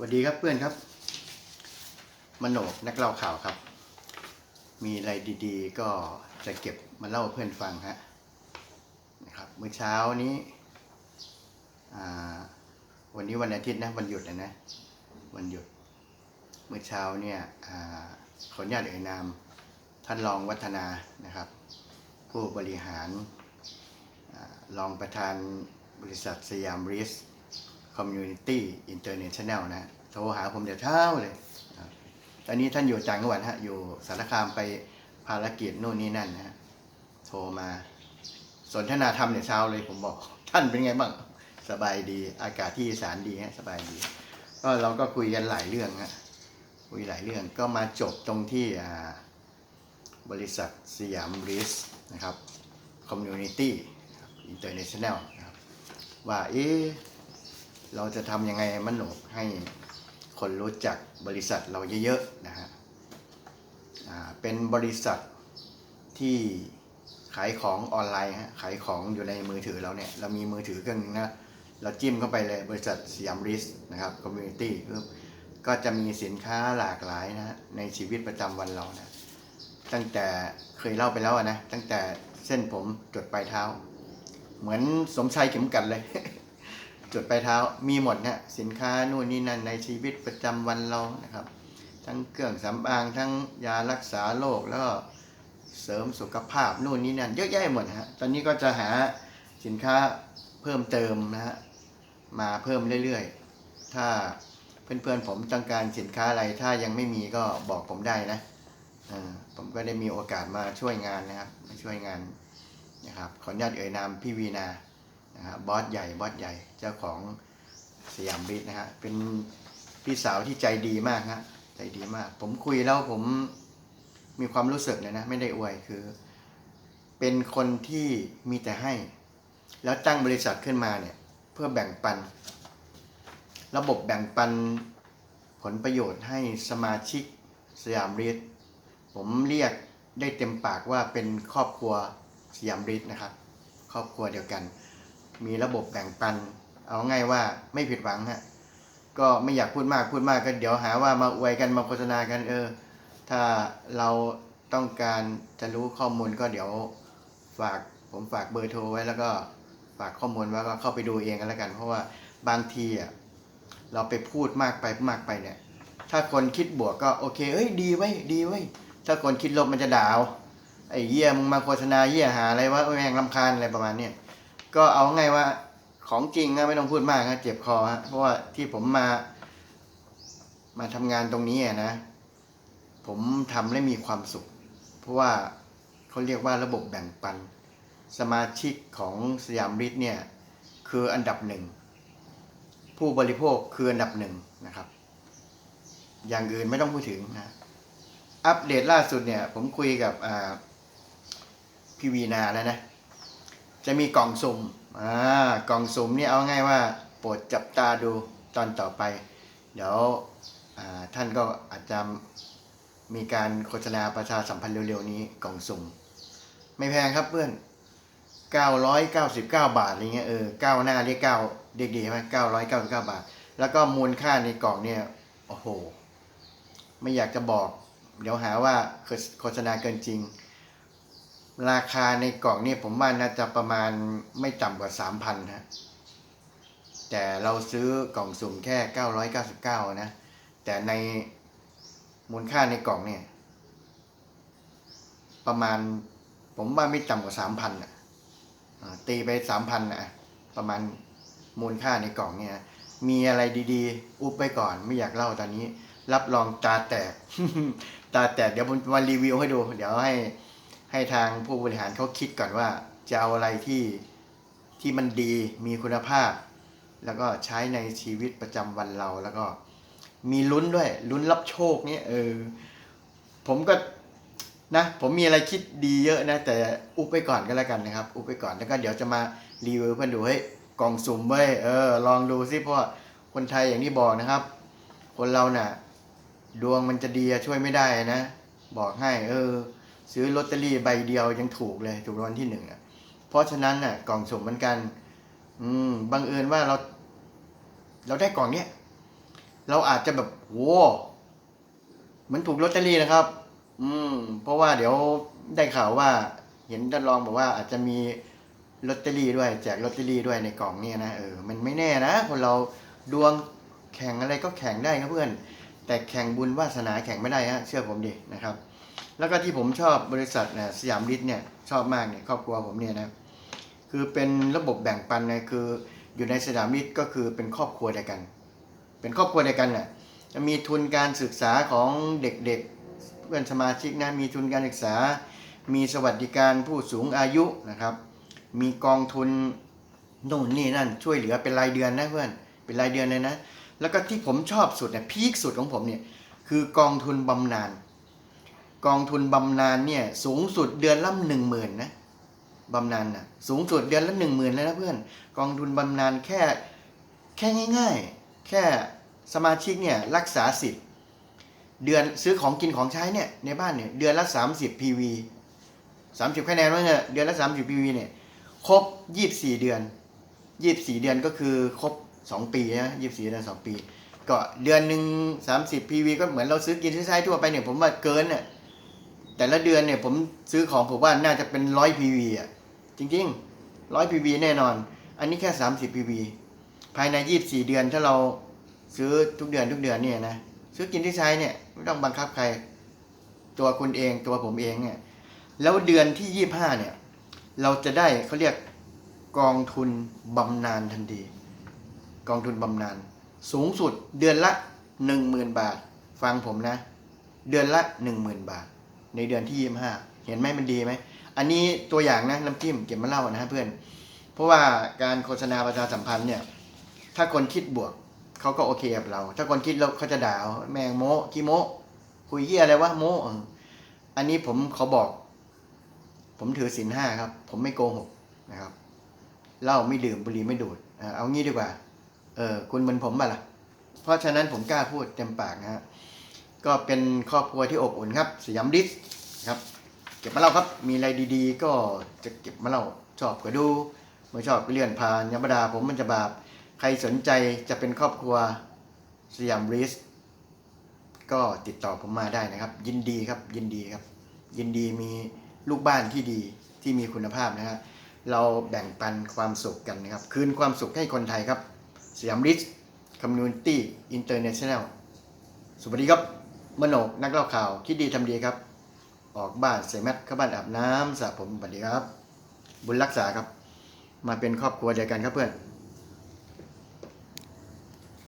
สวัสดีครับเพื่อนครับ มโนกนักเล่าข่าวครับ มีอะไรดีๆ ก็จะเก็บมาเล่าเพื่อนฟังฮะนะครับเมื่อเช้านี้วันนี้วันอาทิตย์นะวันหยุดนะนะวันหยุด เมื่อเช้าเนี่ยอขออนุญาตเอ่ยนามท่านรองวัฒนานะครับ ผู้บริหารอรองประธานบริษัทสยามริส คอมมูนิตี้อินเตอร์เนชั่นแนลนะโทรหาผมเดี๋ยวเช้าเลยตอนนี้ท่านอยู่จังหวัดฮะ อยู่สารคามไปภารกิจโน่นนี่นั่นนะฮะโทรมา สนทนาธรรมเนี่ยเช้าเลยผมบอก ท่านเป็นไงบ้าง สบายดีอากาศที่อีสานดีฮะสบายดี ก็เราก็คุยกันหลายเรื่องฮะคุยหลายเรื่องก็มาจบตรงที่บริษัทสยามริสนะครับคอมมูนิตี้อินเตอร์เนชั่นแนลนะครับว่าเอ๊ะ เราจะทำยังไงมันโหนกให้คนรู้จักบริษัทเราเยอะๆนะฮะเป็นบริษัทที่ขายของออนไลน์ฮะขายของอยู่ในมือถือเราเนี่ยเรามีมือถือเครื่องนึงนะเราจิ้มเข้าไปเลยบริษัทสยามริสนะครับคอมมูนิตี้ก็จะมีสินค้าหลากหลายนะฮะในชีวิตประจำวันเรานะตั้งแต่เคยเล่าไปแล้วนะตั้งแต่เส้นผมจดปลายเท้า เหมือนสมชายเข็มกัดเลย จุดปลายเท้ามีหมดนะสินค้านู่นนี่นั่นในชีวิตประจำวันเรานะครับ ทั้งเครื่องสำอางทั้งยารักษาโรคแล้วก็เสริมสุขภาพนู่นนี่นั่นเยอะแยะหมดนะฮะตอนนี้ก็จะหาสินค้าเพิ่มเติมนะฮะมาเพิ่มเรื่อยๆ ถ้าเพื่อนๆผมต้องการสินค้าอะไรถ้ายังไม่มีก็บอกผมได้นะผมก็ได้มีโอกาสมาช่วยงานนะครับมาช่วยงานนะครับขออนุญาตเอ่ยนามพี่วีนา นะครับอสใหญ่บอสใหญ่เจ้าของสยามบิทนะฮะเป็นพี่สาวที่ใจดีมากฮะใจดีมาก ผมคุยแล้วผมมีความรู้สึกเลยนะ ไม่ได้อวยคือ เป็นคนที่มีแต่ให้ แล้วตั้งบริษัทขึ้นมาเนี่ย เพื่อแบ่งปัน ระบบแบ่งปันผลประโยชน์ให้สมาชิกสยามริทผมเรียกได้เต็มปากว่าเป็นครอบครัวสยามริทนะครับ ครอบครัวเดียวกัน มีระบบแบ่งปัน เอาง่ายว่าไม่ผิดหวังฮะก็ไม่อยากพูดมากพูดมากก็เดี๋ยวหาว่ามาอวยกันมาโฆษณากันเออ ถ้าเราต้องการจะรู้ข้อมูลก็เดี๋ยวฝากผมฝากเบอร์โทรไว้แล้วก็ฝากข้อมูลไว้ก็เข้าไปดูเองกันแล้วกัน เพราะว่าบางทีอะเราไปพูดมากไปมากไปเนี่ย ถ้าคนคิดบวกก็โอเคเอ้ยดีไว้ดีไว้ถ้าคนคิดลบมันจะด่าเอาไอ้เหี้ยมึงมาโฆษณาเหี้ยหาอะไรวะแม่งลำคาญอะไรประมาณเนี้ย ก็เอาไงว่าของจริงนะไม่ต้องพูดมากนะเจ็บคอฮะเพราะว่าที่ผมมา มาทำงานตรงนี้อะนะ ผมทำและมีความสุข เพราะว่าเขาเรียกว่าระบบแบ่งปัน สมาชิกของสยามริทเนี่ย คืออันดับหนึ่ง ผู้บริโภคคืออันดับหนึ่งนะครับ อย่างอื่นไม่ต้องพูดถึงนะอัปเดตล่าสุดเนี่ย ผมคุยกับพี่วีนาแล้วนะ จะมีกล่องสุ่มอ่ากล่องสุ่มนี่เอาง่ายว่าโปรดจับตาดูตอนต่อไป เดี๋ยวท่านก็อาจจะมีการโฆษณาประชาสัมพันธ์เร็วๆนี้กล่องสุ่ม ไม่แพงครับเพื่อน 999 บาทอะไรเงี้ยเออเก้าหน้าเรียกเก้าเด็กดีใช่ไหม999บาท แล้วก็มูลค่าในกล่องเนี่ยโอ้โห ไม่อยากจะบอก เดี๋ยวหาว่าโฆษณาเกินจริง ราคาในกล่องนี่ผมว่าน่าจะประมาณไม่ต่ำกว่าสามพันฮะแต่เราซื้อกล่องสุ่มแค่เก้าร้อยเก้าสิบเก้านะ แต่ในมูลค่าในกล่องเนี่ย ประมาณ ผมว่าไม่ต่ำกว่าสามพันอะตีไปสามพันอะ ประมาณมูลค่าในกล่องเนี่ย มีอะไรดีๆ อุบไปก่อนไม่อยากเล่าตอนนี้ รับรองตาแตก ตาแตกเดี๋ยวผมมารีวิวให้ดู เดี๋ยวให้ ให้ทางผู้บริหารเขาคิดก่อนว่าจะเอาอะไรที่ที่มันดีมีคุณภาพ แล้วก็ใช้ในชีวิตประจำวันเราแล้วก็มีลุ้นด้วยลุ้นรับโชคเนี่ยเออผมก็นะผมมีอะไรคิดดีเยอะนะ แต่อุบไปก่อนก็แล้วกันนะครับ อุบไปก่อนแล้วก็เดี๋ยวจะมารีวิวเพื่อนดูเฮ้กล่องสุ่มเว้ยเออลองดูสิเพราะคนไทยอย่างที่บอกนะครับ คนเราน่ะ ดวงมันจะดีช่วยไม่ได้นะ บอกให้ เออ ซื้อลอตเตอรี่ใบเดียวยังถูกเลยถูกรางวัลที่หนึ่งอะ เพราะฉะนั้นน่ะ กล่องสุ่มเหมือนกัน อืมบังเอิญว่าเรา เราได้กล่องเนี้ยเราอาจจะแบบโว้เหมือนถูกลอตเตอรี่นะครับ อืม เพราะว่าเดี๋ยวได้ข่าวว่า เห็นท่านรองบอกว่าอาจจะมีลอตเตอรี่ด้วยแจกลอตเตอรี่ด้วยในกล่องเนี่ยนะเออมันไม่แน่นะคนเราดวงแข่งอะไรก็แข่งได้ครับเพื่อน แต่แข่งบุญวาสนาแข่งไม่ได้ฮะเชื่อผมดินะครับ แล้วก็ที่ผมชอบบริษัทเนะสยามฤทธิ์เนี่ยชอบมากเนี่ยครอบครัวผมเนี่ยนะคือเป็นระบบแบ่งปันนะคืออยู่ในสยามฤทธิ์ก็คือเป็นครอบครัวเดียวกัน เป็นครอบครัวเดียวกันน่ะจะมีทุนการศึกษาของเด็กๆเพื่อนสมาชิกนะมีทุนการศึกษา มีสวัสดิการผู้สูงอายุนะครับ มีกองทุนโน่นนี่นั่นช่วยเหลือเป็นรายเดือนนะเพื่อนเป็นรายเดือนเลยนะ แล้วก็ที่ผมชอบสุดเนี่ยพีคสุดของผมเนี่ยคือกองทุนบำนาญ กองทุนบำนาญเนี่ยสูงสุดเดือนละหนึ่งหมื่นนะบำนาญนะสูงสุดเดือนละหนึ่งหมื่นเลยนะเพื่อน กองทุนบำนาญแค่แค่ง่าย ๆ แค่สมาชิกเนี่ยรักษาสิทธิ์ เดือนซื้อของกินของใช้เนี่ยในบ้านเนี่ยเดือนละ 30 PV 30คะแนนว่าเนี่ยเดือนละ 30 PV เนี่ยครบ 24 เดือน 24 เดือนก็คือครบ 2 ปีนะ24 เดือน 2 ปี ก็เดือนหนึ่ง30 PV ก็เหมือนเราซื้อกินซื้อใช้ทั่วไปเนี่ยผมว่าเกินเนี่ย แต่ละเดือนเนี่ยผมซื้อของผมว่าน่าจะเป็น100 PV อะ จริงๆ100 PV แน่นอน อันนี้แค่30 PV ภายใน24เดือนถ้าเราซื้อทุกเดือนทุกเดือนเนี่ยนะซื้อกินที่ใช้เนี่ยไม่ต้องบังคับใคร ตัวคุณเองตัวผมเองเนี่ย แล้วเดือนที่25เนี่ย เราจะได้เขาเรียกกองทุนบำนาญทันที กองทุนบำนาญสูงสุดเดือนละ10,000บาท ฟังผมนะ เดือนละ10,000บาท ในเดือนที่25เห็นไหมมันดีไหม อันนี้ตัวอย่างนะน้ำจิ้มเก็บมาเล่านะฮะเพื่อน เพราะว่าการโฆษณาประชาสัมพันธ์เนี่ย ถ้าคนคิดบวกเขาก็โอเคกับเรา ถ้าคนคิดลบเขาจะด่าแมงโมขี้โมคุยเหี้ยอะไรวะโมอันนี้ผมขอบอก ผมถือศีลห้าครับ ผมไม่โกหกนะครับเหล้าไม่ดื่มบุหรี่ไม่ดูดเออเอางี้ดีกว่า เออคุณเหมือนผมป่ะล่ะ เพราะฉะนั้นผมกล้าพูดเต็มปากนะฮะ ก็เป็นครอบครัวที่อบอุ่นครับ สยามดิสครับเก็บมาเล่าครับมีอะไรดีๆ ก็จะเก็บมาเล่าชอบก็ดูไม่ชอบก็เลื่อนผ่านยมดาผมมันจะบาปใครสนใจจะเป็นครอบครัวสยามริสก็ติดต่อผมมาได้นะครับ ยินดีครับยินดีครับ ยินดีมีลูกบ้านที่ดีที่มีคุณภาพนะฮะเราแบ่งปันความสุขกันนะครับ คืนความสุขให้คนไทยครับสยามริสคอมมูนิตี้อินเตอร์เนชั่นแนลสวัสดีครับ มโนกนักเล่าข่าวคิดดีทำดีครับ ออกบ้านใส่แมสเข้าบ้านอาบน้ำสระผมสวัสดีครับ บุญรักษาครับ มาเป็นครอบครัวเดียวกันครับเพื่อน